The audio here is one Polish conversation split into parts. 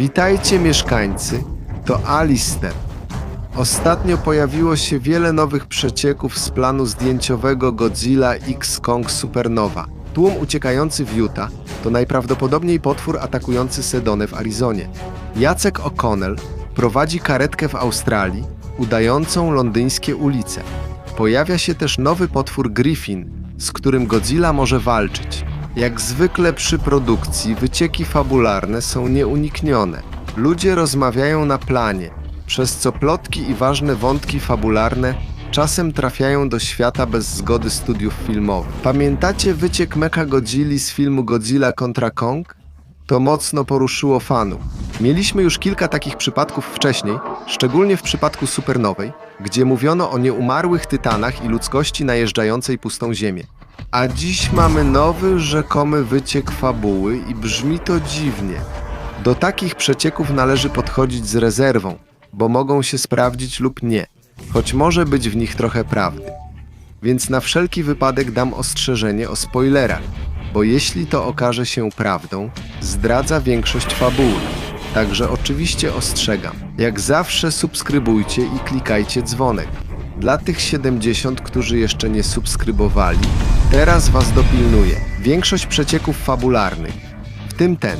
Witajcie mieszkańcy, to Alister. Ostatnio pojawiło się wiele nowych przecieków z planu zdjęciowego Godzilla X Kong Supernowa. Tłum uciekający w Utah to najprawdopodobniej potwór atakujący Sedonę w Arizonie. Jacek O'Connell prowadzi karetkę w Australii, udającą londyńskie ulice. Pojawia się też nowy potwór Griffin, z którym Godzilla może walczyć. Jak zwykle przy produkcji wycieki fabularne są nieuniknione. Ludzie rozmawiają na planie, przez co plotki i ważne wątki fabularne czasem trafiają do świata bez zgody studiów filmowych. Pamiętacie wyciek Mecha Godzilli z filmu Godzilla kontra Kong? To mocno poruszyło fanów. Mieliśmy już kilka takich przypadków wcześniej, szczególnie w przypadku Supernowej, gdzie mówiono o nieumarłych tytanach i ludzkości najeżdżającej pustą ziemię. A dziś mamy nowy, rzekomy wyciek fabuły i brzmi to dziwnie. Do takich przecieków należy podchodzić z rezerwą, bo mogą się sprawdzić lub nie, choć może być w nich trochę prawdy. Więc na wszelki wypadek dam ostrzeżenie o spoilerach, bo jeśli to okaże się prawdą, zdradza większość fabuły. Także oczywiście ostrzegam. Jak zawsze subskrybujcie i klikajcie dzwonek. Dla tych 70, którzy jeszcze nie subskrybowali, teraz was dopilnuję. Większość przecieków fabularnych, w tym ten,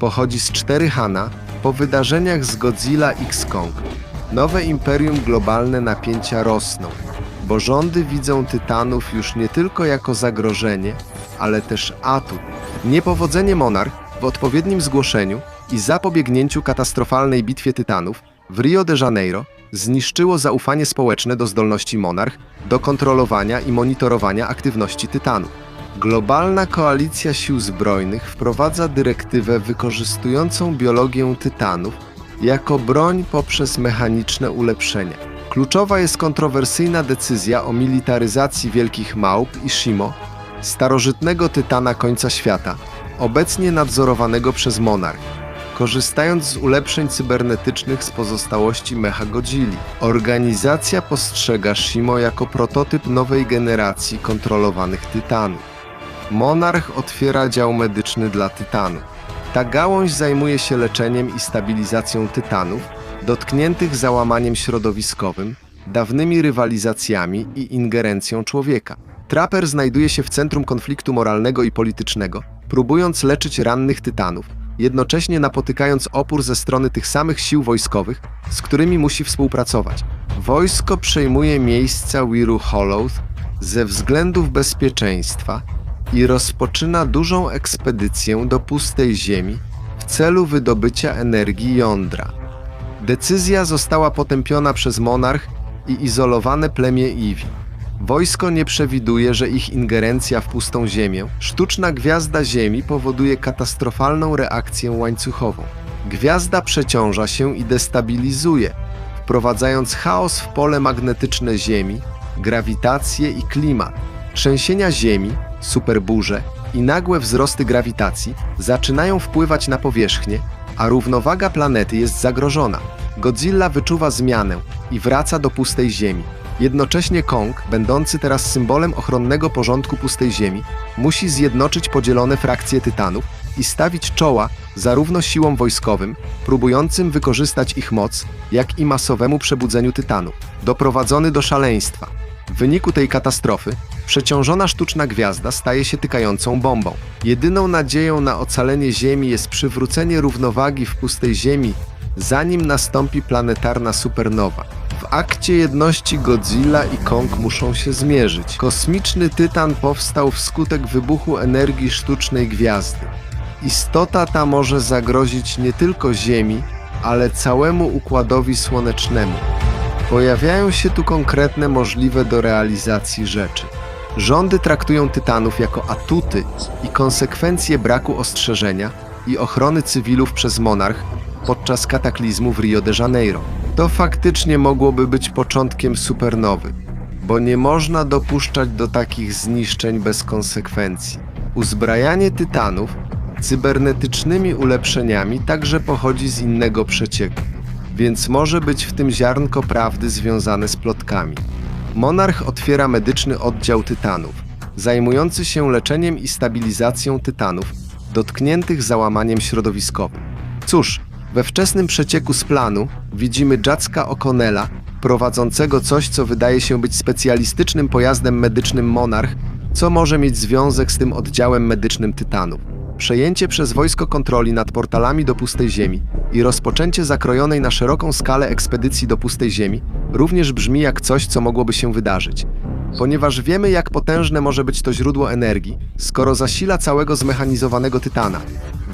pochodzi z 4 Hana po wydarzeniach z Godzilla X Kong. Nowe imperium globalne napięcia rosną, bo rządy widzą Tytanów już nie tylko jako zagrożenie, ale też atut. Niepowodzenie Monarch w odpowiednim zgłoszeniu i zapobiegnięciu katastrofalnej bitwie Tytanów w Rio de Janeiro zniszczyło zaufanie społeczne do zdolności Monarch do kontrolowania i monitorowania aktywności Tytanów. Globalna koalicja sił zbrojnych wprowadza dyrektywę wykorzystującą biologię tytanów jako broń poprzez mechaniczne ulepszenia. Kluczowa jest kontrowersyjna decyzja o militaryzacji wielkich małp i Shimo, starożytnego tytana końca świata, obecnie nadzorowanego przez Monarch, korzystając z ulepszeń cybernetycznych z pozostałości Mecha Godzilli. Organizacja postrzega Shimo jako prototyp nowej generacji kontrolowanych tytanów. Monarch otwiera dział medyczny dla tytanów. Ta gałąź zajmuje się leczeniem i stabilizacją tytanów dotkniętych załamaniem środowiskowym, dawnymi rywalizacjami i ingerencją człowieka. Trapper znajduje się w centrum konfliktu moralnego i politycznego, próbując leczyć rannych tytanów, jednocześnie napotykając opór ze strony tych samych sił wojskowych, z którymi musi współpracować. Wojsko przejmuje miejsca Wiru Hollow ze względów bezpieczeństwa i rozpoczyna dużą ekspedycję do pustej ziemi w celu wydobycia energii jądra. Decyzja została potępiona przez monarch i izolowane plemię Iwi. Wojsko nie przewiduje, że ich ingerencja w pustą ziemię, sztuczna gwiazda Ziemi powoduje katastrofalną reakcję łańcuchową. Gwiazda przeciąża się i destabilizuje, wprowadzając chaos w pole magnetyczne Ziemi, grawitację i klimat. Trzęsienia Ziemi, superburze i nagłe wzrosty grawitacji zaczynają wpływać na powierzchnię, a równowaga planety jest zagrożona. Godzilla wyczuwa zmianę i wraca do pustej Ziemi. Jednocześnie Kong, będący teraz symbolem ochronnego porządku pustej Ziemi, musi zjednoczyć podzielone frakcje Tytanów i stawić czoła zarówno siłom wojskowym, próbującym wykorzystać ich moc, jak i masowemu przebudzeniu Tytanów, doprowadzony do szaleństwa. W wyniku tej katastrofy przeciążona sztuczna gwiazda staje się tykającą bombą. Jedyną nadzieją na ocalenie Ziemi jest przywrócenie równowagi w pustej Ziemi, zanim nastąpi planetarna supernowa. W akcie jedności Godzilla i Kong muszą się zmierzyć. Kosmiczny tytan powstał wskutek wybuchu energii sztucznej gwiazdy. Istota ta może zagrozić nie tylko Ziemi, ale całemu układowi słonecznemu. Pojawiają się tu konkretne możliwe do realizacji rzeczy. Rządy traktują tytanów jako atuty i konsekwencje braku ostrzeżenia i ochrony cywilów przez monarch podczas kataklizmu w Rio de Janeiro. To faktycznie mogłoby być początkiem supernowy, bo nie można dopuszczać do takich zniszczeń bez konsekwencji. Uzbrajanie tytanów cybernetycznymi ulepszeniami także pochodzi z innego przecieku, więc może być w tym ziarnko prawdy związane z plotkami. Monarch otwiera medyczny oddział tytanów, zajmujący się leczeniem i stabilizacją tytanów dotkniętych załamaniem środowiskowym. Cóż, We wczesnym przecieku z planu widzimy Jacka O'Connella, prowadzącego coś, co wydaje się być specjalistycznym pojazdem medycznym Monarch, co może mieć związek z tym oddziałem medycznym Tytanów. Przejęcie przez wojsko kontroli nad portalami do pustej ziemi i rozpoczęcie zakrojonej na szeroką skalę ekspedycji do pustej ziemi również brzmi jak coś, co mogłoby się wydarzyć. Ponieważ wiemy, jak potężne może być to źródło energii, skoro zasila całego zmechanizowanego Tytana.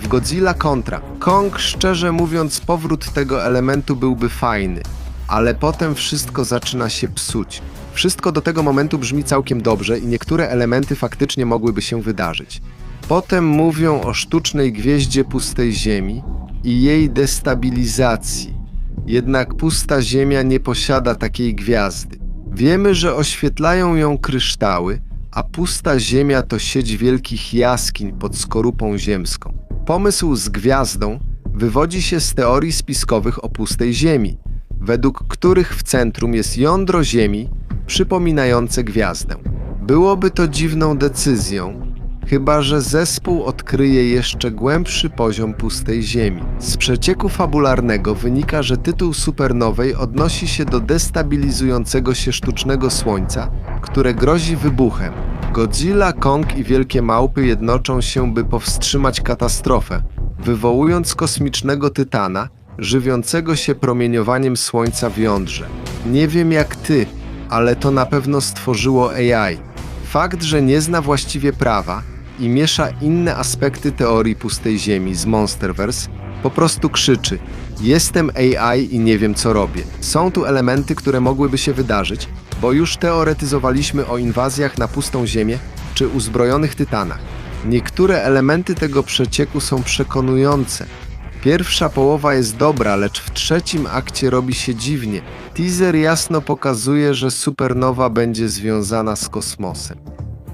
W Godzilla Contra, Kong, szczerze mówiąc, powrót tego elementu byłby fajny, ale potem wszystko zaczyna się psuć. Wszystko do tego momentu brzmi całkiem dobrze i niektóre elementy faktycznie mogłyby się wydarzyć. Potem mówią o sztucznej gwieździe pustej Ziemi i jej destabilizacji. Jednak pusta Ziemia nie posiada takiej gwiazdy. Wiemy, że oświetlają ją kryształy, a pusta Ziemia to sieć wielkich jaskiń pod skorupą ziemską. Pomysł z gwiazdą wywodzi się z teorii spiskowych o pustej Ziemi, według których w centrum jest jądro Ziemi przypominające gwiazdę. Byłoby to dziwną decyzją, chyba że zespół odkryje jeszcze głębszy poziom pustej Ziemi. Z przecieku fabularnego wynika, że tytuł supernowej odnosi się do destabilizującego się sztucznego słońca, które grozi wybuchem. Godzilla, Kong i Wielkie Małpy jednoczą się, by powstrzymać katastrofę, wywołując kosmicznego tytana, żywiącego się promieniowaniem słońca w jądrze. Nie wiem jak ty, ale to na pewno stworzyło AI. Fakt, że nie zna właściwie prawa i miesza inne aspekty teorii pustej ziemi z Monsterverse, po prostu krzyczy: Jestem AI i nie wiem co robię. Są tu elementy, które mogłyby się wydarzyć, bo już teoretyzowaliśmy o inwazjach na pustą ziemię czy uzbrojonych tytanach. Niektóre elementy tego przecieku są przekonujące. Pierwsza połowa jest dobra, lecz w trzecim akcie robi się dziwnie. Teaser jasno pokazuje, że supernowa będzie związana z kosmosem.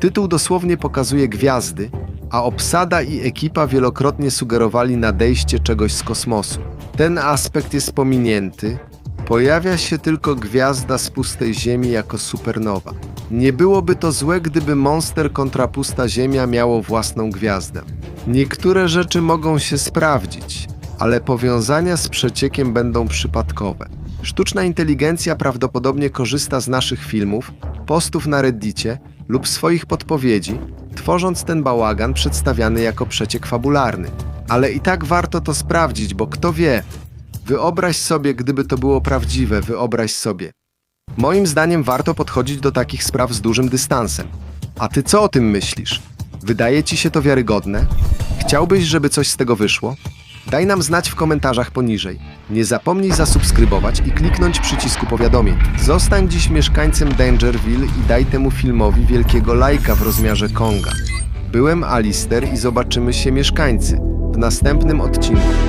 Tytuł dosłownie pokazuje gwiazdy, a obsada i ekipa wielokrotnie sugerowali nadejście czegoś z kosmosu. Ten aspekt jest pominięty. Pojawia się tylko gwiazda z pustej Ziemi jako supernowa. Nie byłoby to złe, gdyby Monster kontra pusta Ziemia miało własną gwiazdę. Niektóre rzeczy mogą się sprawdzić, ale powiązania z przeciekiem będą przypadkowe. Sztuczna inteligencja prawdopodobnie korzysta z naszych filmów, postów na Reddicie lub swoich podpowiedzi, tworząc ten bałagan przedstawiany jako przeciek fabularny. Ale i tak warto to sprawdzić, bo kto wie, wyobraź sobie, gdyby to było prawdziwe, wyobraź sobie. Moim zdaniem warto podchodzić do takich spraw z dużym dystansem. A ty co o tym myślisz? Wydaje ci się to wiarygodne? Chciałbyś, żeby coś z tego wyszło? Daj nam znać w komentarzach poniżej. Nie zapomnij zasubskrybować i kliknąć przycisku powiadomień. Zostań dziś mieszkańcem Dangerville i daj temu filmowi wielkiego lajka w rozmiarze Konga. Byłem Alister i zobaczymy się mieszkańcy w następnym odcinku.